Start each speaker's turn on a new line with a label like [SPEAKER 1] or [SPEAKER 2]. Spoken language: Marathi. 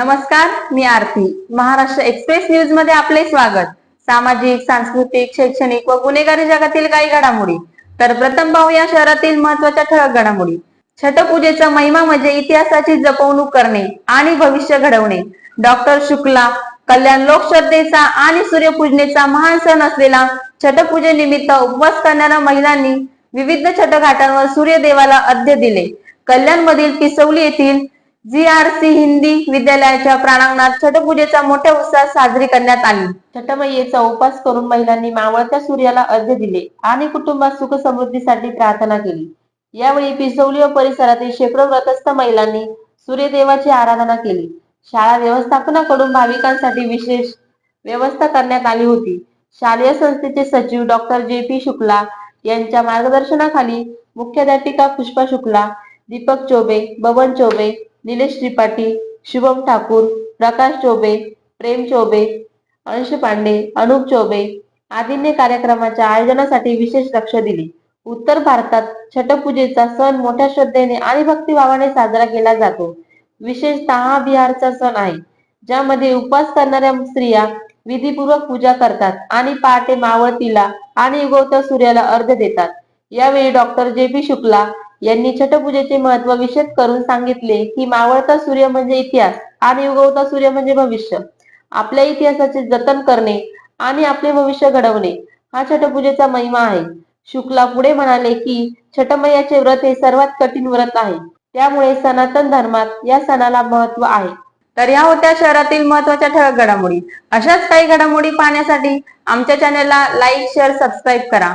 [SPEAKER 1] नमस्कार मी आरती. महाराष्ट्र एक्सप्रेस न्यूजमध्ये आपले स्वागत. सामाजिक सांस्कृतिक शैक्षणिक व गुन्हेगारी जगातील काही घडामोडी. तर प्रथम पाहूया शहरातील महत्त्वाच्या ठळक घडामोडी. छटपूजेचा महिमा म्हणजे इतिहासाची जपवणूक करणे आणि भविष्य घडवणे. डॉक्टर शुक्ला कल्याण लोकश्रद्धेचा आणि सूर्यपूजनेचा महान सण असलेला छटपूजेनिमित्त उपवास करणाऱ्या महिलांनी विविध छटघाटांवर सूर्यदेवाला अर्ध्य दिले. कल्याणमधील पिसवली येथील जी आर सी हिंदी विद्यालयाच्या प्रांगणात छटपूजेचा मोठ्या उत्साहात साजरी करण्यात आली. छठमय्येचा उपास करून महिलांनी मावळत्या सूर्याला अर्ध्य दिले आणि कुटुंबात सुख समृद्धीसाठी प्रार्थना केली. यावेळी पिसवली व परिसरातील शेकडो व्रतस्थ महिलांनी सूर्यदेवाची आराधना केली. शाळा व्यवस्थापनाकडून भाविकांसाठी विशेष व्यवस्था करण्यात आली होती. शालेय संस्थेचे सचिव डॉक्टर जे पी शुक्ला यांच्या मार्गदर्शनाखाली मुख्याध्यापिका पुष्पा शुक्ला दीपक चोबे बबन चोबे निलेश त्रिपाठी शुभम ठाकूर प्रकाश चोबे प्रेम चोबे अंश पांडे अनुप चोबे आदींनी कार्यक्रमाच्या आयोजनासाठी विशेष लक्ष दिले. उत्तर भारतात छटपूजेचा सण मोठ्या श्रद्धेने आणि भक्तिभावाने साजरा केला जातो. विशेषतः बिहारचा सण आहे ज्यामध्ये उपवास करणाऱ्या स्त्रिया विधीपूर्वक पूजा करतात आणि पहाटे मावळतीला आणि उगवत्या सूर्याला अर्ध देतात. यावेळी डॉक्टर जे पी शुक्ला यांनी छटपूजेचे महत्त्व विशद करून सांगितले की मावळता सूर्य म्हणजे इतिहास आणि उगवता सूर्य म्हणजे भविष्य. आपल्या इतिहासाचे जतन करणे आणि आपले भविष्य घडवणे हा छटपूजेचा महिमा आहे. शुक्ला पुढे म्हणाले की छटमयाचे व्रत हे सर्वात कठीण व्रत आहे. त्यामुळे सनातन धर्मात या सणाला महत्त्व आहे. तर या होत्या शहरातील महत्त्वाच्या ठळक घडामोडी. अशाच काही घडामोडी पाहण्यासाठी आमच्या चॅनलला लाईक शेअर सबस्क्राईब करा.